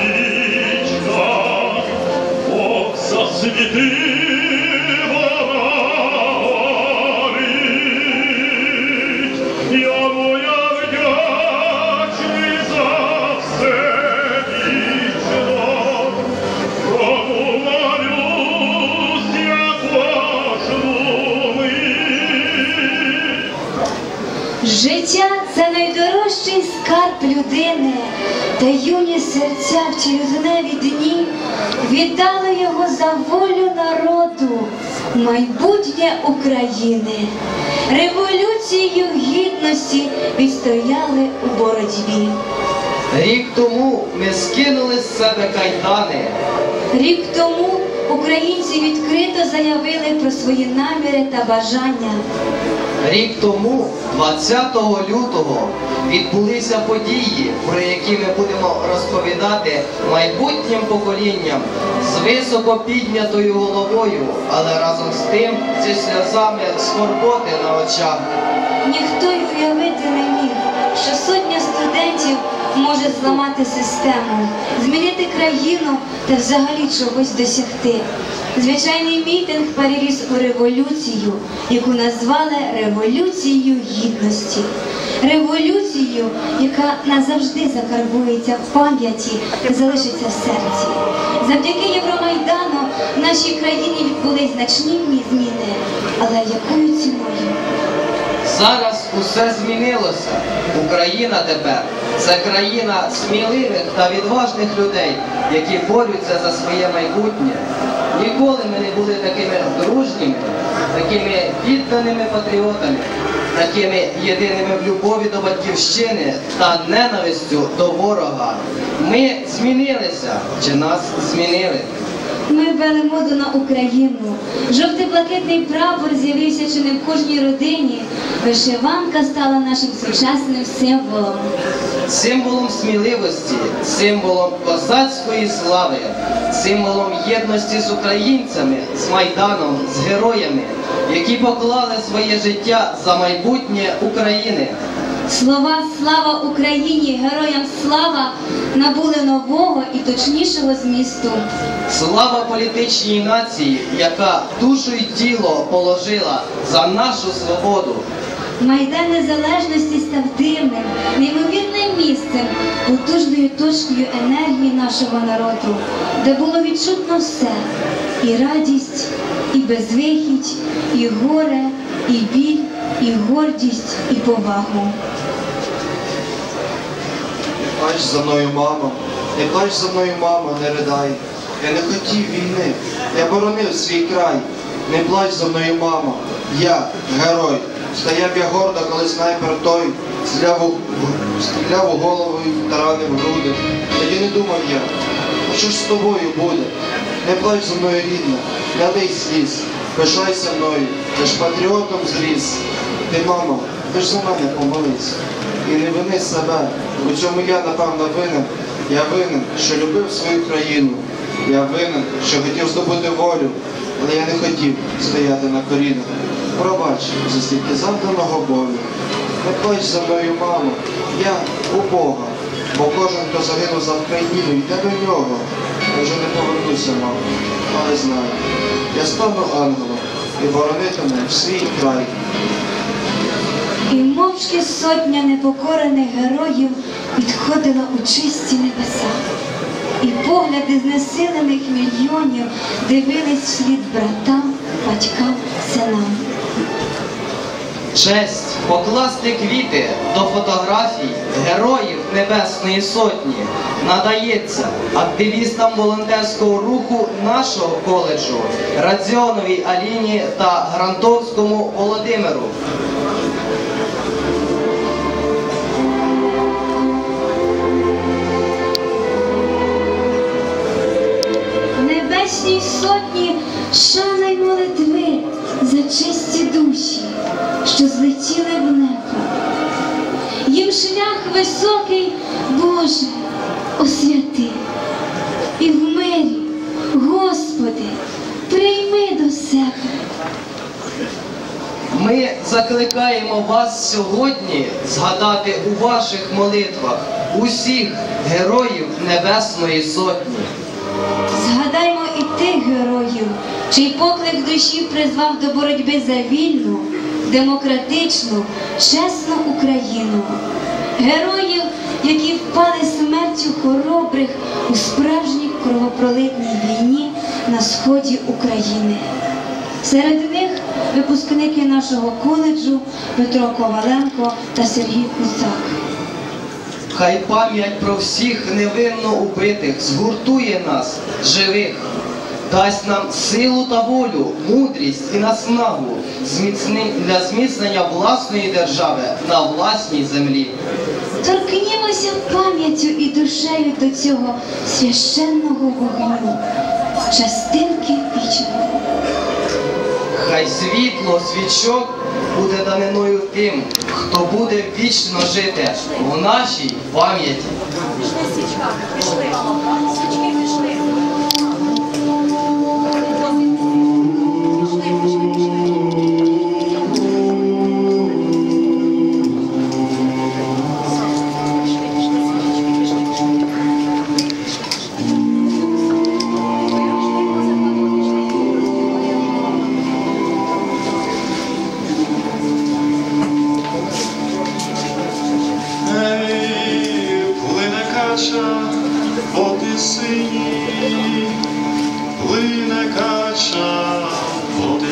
вічна, Бог засвітив горить. Я моя вдячний за все вічно, Кому молюсь я кожну мить. Життя це найдорожче людини, та юні серця в ті людневі дні віддали його за волю народу, майбутнє України. Революцію гідності відстояли у боротьбі. Рік тому ми скинули з себе кайдани, Рік тому українці відкрито заявили про свої наміри та бажання. Рік тому, 20 лютого, відбулися події, про які ми будемо розповідати майбутнім поколінням з високо піднятою головою, але разом з тим зі сльозами скорботи на очах. Ніхто може зламати систему, змінити країну та взагалі чогось досягти. Звичайний мітинг переріс у революцію, яку назвали Революцією Гідності. Революцію, яка назавжди закарбується в пам'яті та залишиться в серці. Завдяки Євромайдану в нашій країні відбулись значні зміни. Але якою ціною? Зараз усе змінилося. Україна тепер це країна сміливих та відважних людей, які борються за своє майбутнє. Ніколи ми не були такими дружніми, такими відданими патріотами, такими єдиними в любові до батьківщини та ненавистю до ворога. Ми змінилися, чи нас змінили? Ми ввели моду на Україну. Жовтий-блакитний прапор з'явився чи не в кожній родині. Вишиванка стала нашим сучасним символом. Символом сміливості, символом козацької слави, символом єдності з українцями, з Майданом, з героями, які поклали своє життя за майбутнє України. Слова Слава Україні! Героям слава набули нового і точнішого змісту. Слава політичній нації, яка душу й тіло положила за нашу свободу. Майдан Незалежності став дивним, неймовірним місцем, потужною точкою енергії нашого народу, де було відчутно все і радість, і безвихідь, і горе, і біль, і гордість, і повагу. Не Плач за мною, мамо, не плач за мною, мамо, не ридай. Я не хотів війни, я боронив свій край. Не плач за мною, мамо, я герой. Стояв я гордо, коли снайпер той стріляв у, стріляв у голову і таранив груди. Тоді не думав я, а що ж з тобою буде? Не плач за мною, рідна, не сліз, пишайся мною, ти ж патріотом зріс. Ти, мамо, ти ж за мене помолись. І не вини себе. У цьому я, напевно, винен. Я винен, що любив свою країну. Я винен, що хотів здобути волю, але я не хотів стояти на колінах. Пробач за стільки завданого болю. Не плач за мною, мамо, я у Бога, бо кожен, хто загинув за Україну, йде до нього. Я вже не повернуся, мамо, але знаю, я стану ангелом і боронитиму свій край. І мовчки сотня непокорених героїв підходила у чисті небеса. І погляди знесилених мільйонів дивились вслід братам, батькам, синам. Честь покласти квіти до фотографій героїв Небесної Сотні надається активістам волонтерського руху нашого коледжу Радзіоновій Аліні та Грантовському Володимиру. Небесній сотні шана й молитви за чисті душі, що злетіли в небо. Їм шлях високий, Боже, освяти. І в мирі, Господи, прийми до себе. Ми закликаємо вас сьогодні згадати у ваших молитвах усіх героїв Небесної Сотні. Згадаймо і тих героїв, чий поклик душі призвав до боротьби за вільну, демократичну, чесну Україну. Героїв, які впали смертю хоробрих у справжній кровопролитній війні на сході України. Серед них випускники нашого коледжу Петро Коваленко та Сергій Куцак. Хай пам'ять про всіх невинно убитих згуртує нас, живих, дасть нам силу та волю, мудрість і наснагу для зміцнення власної держави на власній землі. Торкнімося пам'яттю і душею до цього священного вогню, частинки вічного. Хай світло свічок буде даниною тим, хто буде вічно жити в нашій пам'яті.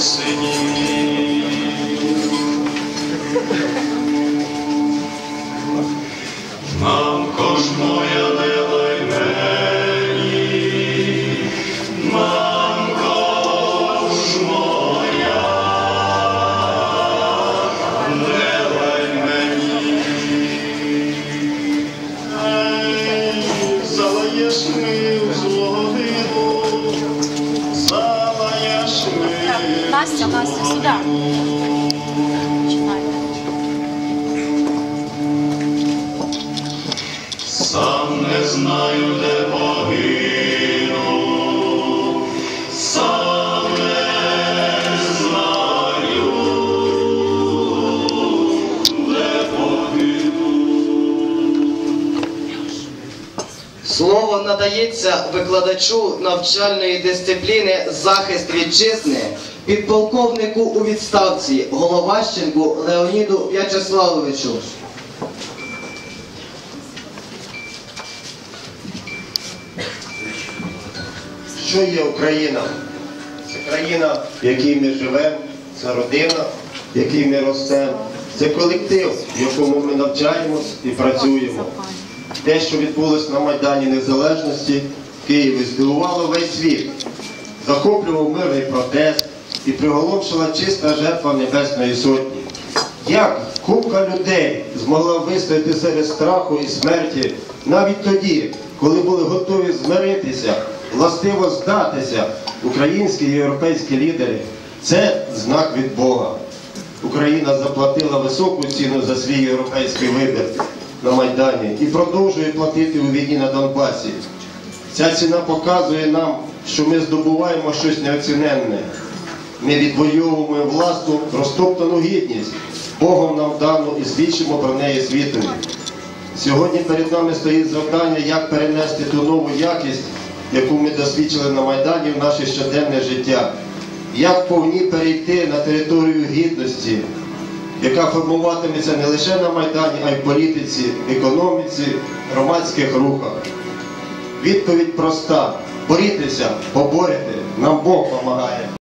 singing. Сам не знаю, де погину, сам не знаю, де погину. Слово надається викладачу навчальної дисципліни захист вітчизни, підполковнику у відставці Головащенку Леоніду В'ячеславовичу. Що є Україна? Це країна, в якій ми живемо, це родина, в якій ми ростемо, це колектив, в якому ми навчаємось і працюємо. Те, що відбулось на Майдані Незалежності в Києві, здивувало весь світ, захоплював мирний протест і приголомшила чиста жертва Небесної Сотні. Як купка людей змогла вистояти серед страху і смерті навіть тоді, коли були готові змиритися, властиво здатися, українські і європейські лідери, це знак від Бога. Україна заплатила високу ціну за свій європейський вибір на Майдані і продовжує платити у війні на Донбасі. Ця ціна показує нам, що ми здобуваємо щось неоціненне. Ми відвоюємо власну розтоптану гідність, Богом нам дану і свідчимо про неї світові. Сьогодні перед нами стоїть завдання, як перенести ту нову якість, яку ми досвідчили на Майдані в наше щоденне життя, як повні перейти на територію гідності, яка формуватиметься не лише на Майдані, а й в політиці, економіці, громадських рухах. Відповідь проста: борітеся, поборете, нам Бог допомагає.